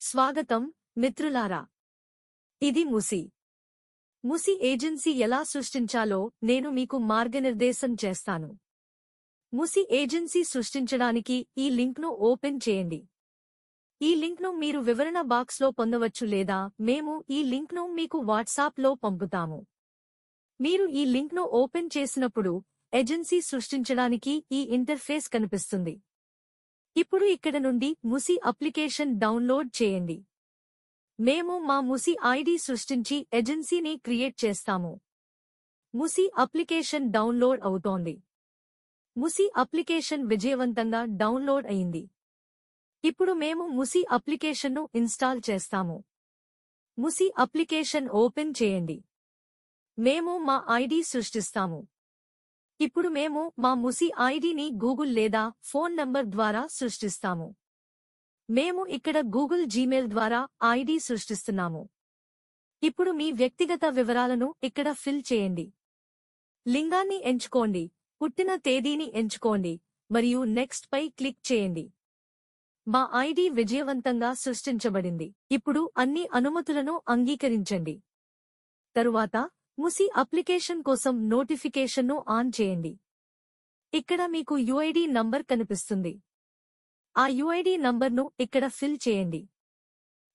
స్వాగతం మిత్రులారా. ఇది ముసి. ముసి ఏజెన్సీ ఎలా సృష్టించాలో నేను మీకు మార్గనిర్దేశం చేస్తాను. ముసి ఏజెన్సీ సృష్టించడానికి ఈ లింక్ను ఓపెన్ చేయండి. ఈ లింక్ను మీరు వివరణ బాక్స్లో పొందవచ్చు లేదా మేము ఈ లింక్ను మీకు వాట్సాప్లో పంపుతాము. మీరు ఈ లింక్ను ఓపెన్ చేసినప్పుడు ఏజెన్సీ సృష్టించడానికి ఈ ఇంటర్ఫేస్ కనిపిస్తుంది. ఇప్పుడు ఇక్కడ నుండి ముసి అప్లికేషన్ డౌన్లోడ్ చేయండి. మేము మా ముసి ఐడి సృష్టించి ఏజెన్సీని క్రియేట్ చేస్తాము. ముసి అప్లికేషన్ డౌన్లోడ్ అవుతోంది. ముసి అప్లికేషన్ విజయవంతంగా డౌన్లోడ్ అయింది. ఇప్పుడు మేము ముసి అప్లికేషన్ను ఇన్స్టాల్ చేస్తాము. ముసి అప్లికేషన్ ఓపెన్ చేయండి. మేము మా ఐడి సృష్టిస్తాము. ఇప్పుడు మేము మా ముసి ఐడిని గూగుల్ లేదా ఫోన్ నంబర్ ద్వారా సృష్టిస్తాము. మేము ఇక్కడ గూగుల్ జీమెయిల్ ద్వారా ఐడి సృష్టిస్తున్నాము. ఇప్పుడు మీ వ్యక్తిగత వివరాలను ఇక్కడ ఫిల్ చేయండి. లింగాన్ని ఎంచుకోండి పుట్టిన తేదీని ఎంచుకోండి మరియు నెక్స్ట్ పై క్లిక్ చేయండి. మా ఐడి విజయవంతంగా సృష్టించబడింది. ఇప్పుడు అన్ని అనుమతులను అంగీకరించండి. తరువాత ముసి అప్లికేషన్ కోసం నోటిఫికేషన్ను ఆన్ చేయండి. ఇక్కడ మీకు యుఐడి నంబర్ కనిపిస్తుంది. ఆ యుఐడి నంబర్ను ఇక్కడ ఫిల్ చేయండి.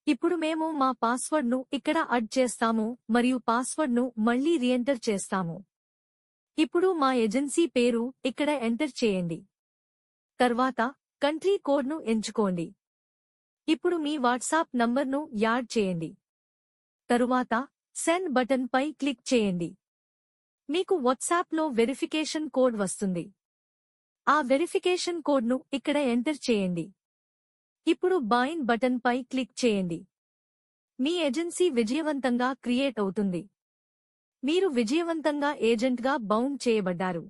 ఇప్పుడు మేము మా పాస్వర్డ్ను ఇక్కడ అడ్ చేస్తాము మరియు పాస్వర్డ్ను మళ్ళీ రీఎంటర్ చేస్తాము. ఇప్పుడు మా ఏజెన్సీ పేరు ఇక్కడ ఎంటర్ చేయండి. తర్వాత కంట్రీ కోడ్ను ఎంచుకోండి. ఇప్పుడు మీ వాట్సాప్ నంబర్ను యాడ్ చేయండి. తరువాత సెండ్ బటన్ పై క్లిక్ చేయండి. మీకు వాట్సాప్లో వెరిఫికేషన్ కోడ్ వస్తుంది. ఆ వెరిఫికేషన్ కోడ్ను ఇక్కడ ఎంటర్ చేయండి. ఇప్పుడు బాయిన్ బటన్ పై క్లిక్ చేయండి. మీ ఏజెన్సీ విజయవంతంగా క్రియేట్ అవుతుంది. మీరు విజయవంతంగా ఏజెంట్గా బౌండ్ చేయబడ్డారు.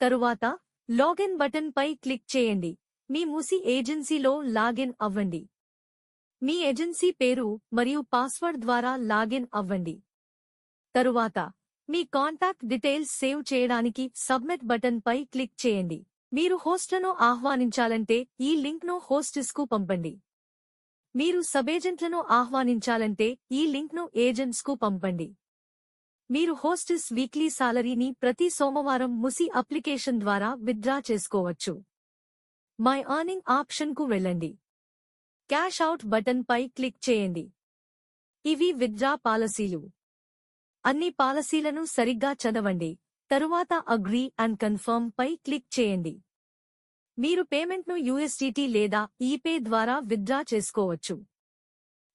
తరువాత లాగిన్ బటన్ పై క్లిక్ చేయండి. మీ మూసి ఏజెన్సీలో లాగిన్ అవ్వండి. మీ ఏజెన్సీ పేరు మరియు పాస్వర్డ్ ద్వారా లాగిన్ అవ్వండి. తరువాత మీ కాంటాక్ట్ డీటెయిల్స్ సేవ్ చేయడానికి సబ్మిట్ బటన్ పై క్లిక్ చేయండి. మీరు హోస్ట్లను ఆహ్వానించాలంటే ఈ లింక్ను హోస్టిస్కు పంపండి. మీరు సబేజెంట్లను ఆహ్వానించాలంటే ఈ లింక్ను ఏజెంట్స్కు పంపండి. మీరు హోస్టిస్ వీక్లీ సాలరీని ప్రతి సోమవారం ముసి అప్లికేషన్ ద్వారా విత్డ్రా చేసుకోవచ్చు. మై ఆర్నింగ్ ఆప్షన్కు వెళ్ళండి. క్యాష్ అవుట్ బటన్ పై క్లిక్ చేయండి. ఇవి విత్డ్రా పాలసీలు. అన్ని పాలసీలను సరిగ్గా చదవండి. తరువాత అగ్రీ అండ్ కన్ఫర్మ్ పై క్లిక్ చేయండి. మీరు పేమెంట్ను యూఎస్డిటి లేదా ఈపే ద్వారా విత్డ్రా చేసుకోవచ్చు.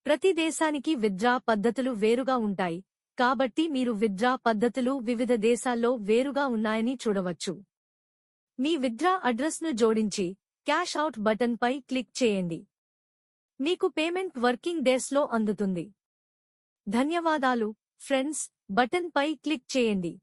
ప్రతి దేశానికి విత్డ్రా పద్ధతులు వేరుగా ఉంటాయి. కాబట్టి మీరు విత్డ్రా పద్ధతులు వివిధ దేశాల్లో వేరుగా ఉన్నాయని చూడవచ్చు. మీ విత్డ్రా అడ్రస్ను జోడించి క్యాష్ అవుట్ బటన్ పై క్లిక్ చేయండి. మీకు పేమెంట్ వర్కింగ్ డేస్లో అందుతుంది. ధన్యవాదాలు ఫ్రెండ్స్. బటన్ పై క్లిక్ చేయండి.